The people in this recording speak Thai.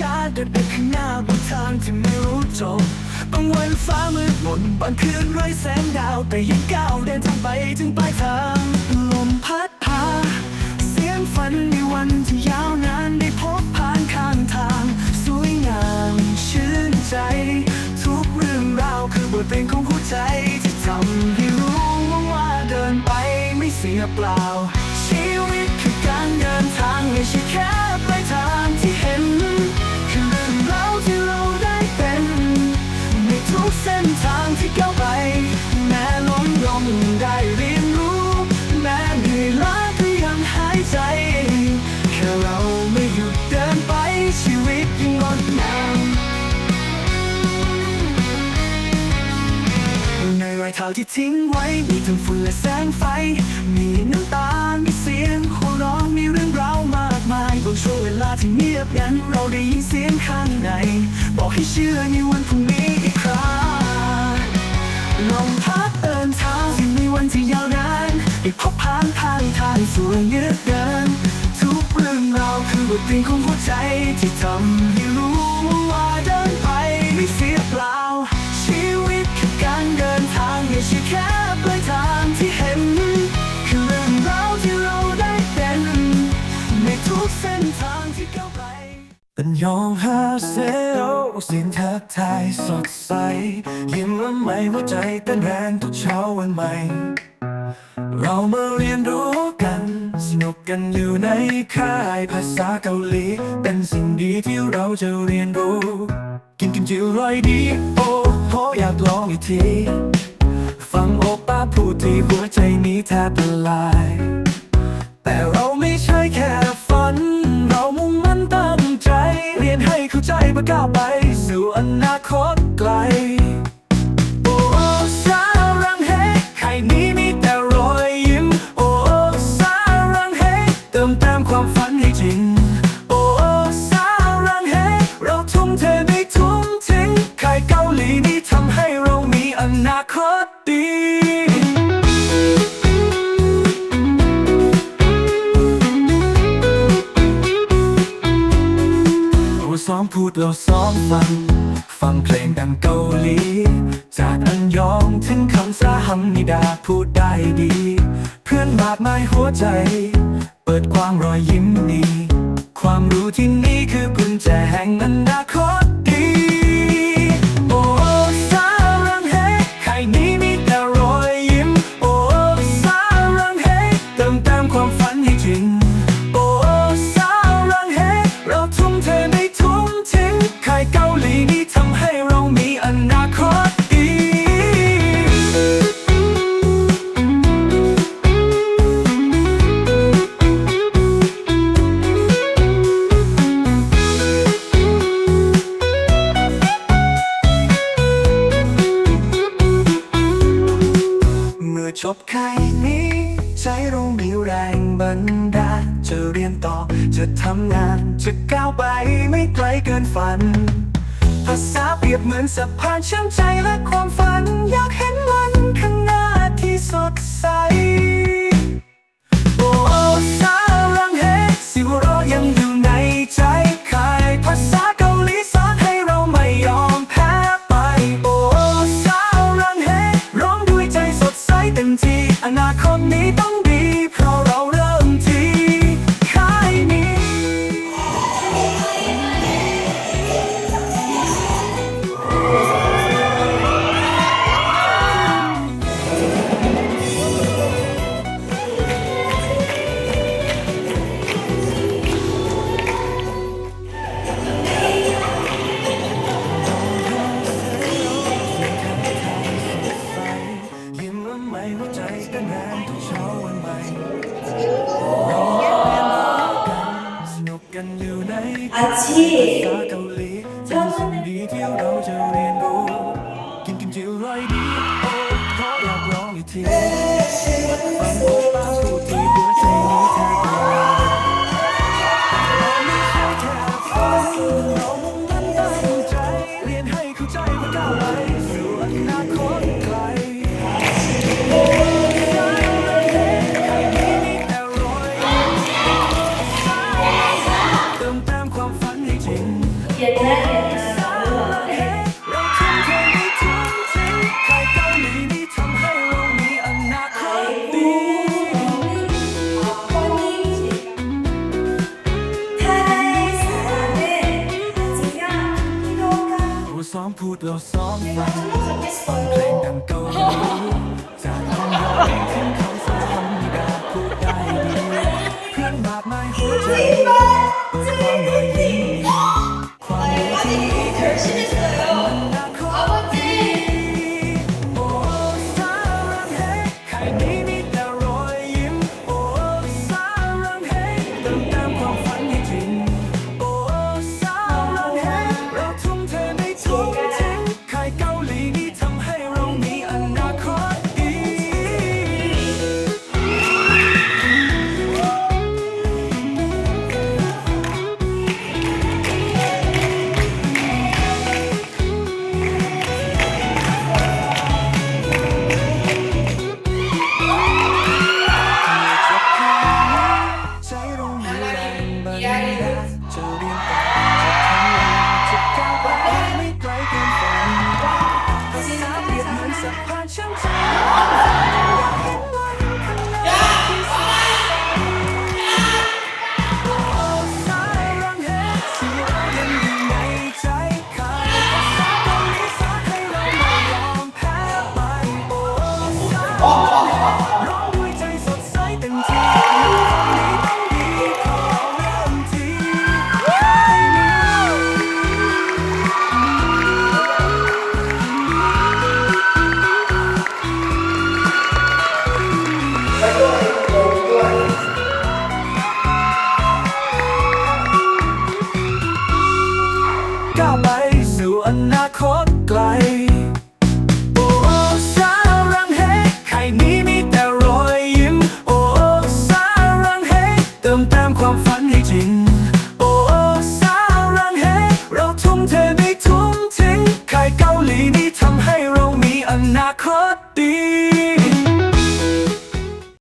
เดินไปข้างหน้าบนทางที่ไม่รู้จบบางวันฟ้ามืดมนบางคืนไร้แสงดาว แต่ยังก้าวเดินทางไปถึงปลายทาง ลมพัดพา เสียงฝันในวันที่ยาวนาน เดินไปชีวิตยังงดงามในรอยเท้าที่ทิ้งไว้ มีทั้งฝุ่นและแสงไฟ มีน้ำตา มีเสียงหัวเราะมีเรื่องราวมากมายบางช่วงเวลาที่เงียบงัน เราได้ยินเสียงข้างใน บอกให้เชื่อในวันพรุ่งนี้อีกครั้งลมพัดเดินทางในวันที่ยาวนานได้พบผ่านทางทางสู่เยือกเดิน ลงของหัวใจที่ทำให้รู้ว่าเดินไปไม่เสียเปล่า ชีวิตคือการเดินทางไม่ใช่แค่ปลายทางที่เห็น คือเรื่องราวที่เราได้เป็นในทุกเส้นทางที่ก้าวไปเป็นยองฮาเซโอเสียงทักทายสดใส ยิ้มและไม่หัวใจเต้นแรงทุกเช้าวันใหม่ เรามาเรียนรู้กัน นุกกันอยู่ในค่ายภาษาเกาหลี เป็นสิ่งดีที่เราจะเรียนรู้ กินกิมจิอร่อยดี โอ้โหอยากลองอีกที ฟังโอป้าพูดที่หัวใจนี้แทบละลาย พูดเราซ้อมฟัง ฟังเพลงดังเกาหลี จากอันยองถึงคำสาหังนิดาพูดได้ดี เพื่อนมากมายหัวใจ เปิดกว้างรอยยิ้มนี้ ความรู้ที่นี่คือกุญแจแห่งอนาคตดี จบค่นี้ ใจเรามีแรงบันดาลจะเรียนต่อ จะทำงาน จะก้าวไปไม่ไกลเกินฝัน ภาษาเปรียบเหมือนสะพานเชื่อมใจและความฝัน ชีพภาษาเกาหลีเป็นสิ่งดีที่เราจะเรียนรู้กินกิมจิอร่อยดีโอ้เพราะอยากลองอีกที ซ้อมพูดเราซ้อมฟังเพลงดังเกาจากห้องเราถึงคำสัมพันธ์ดาพูดได้ดีเพื่อนมากมายหัวใจเปิดความหน่อ yeah,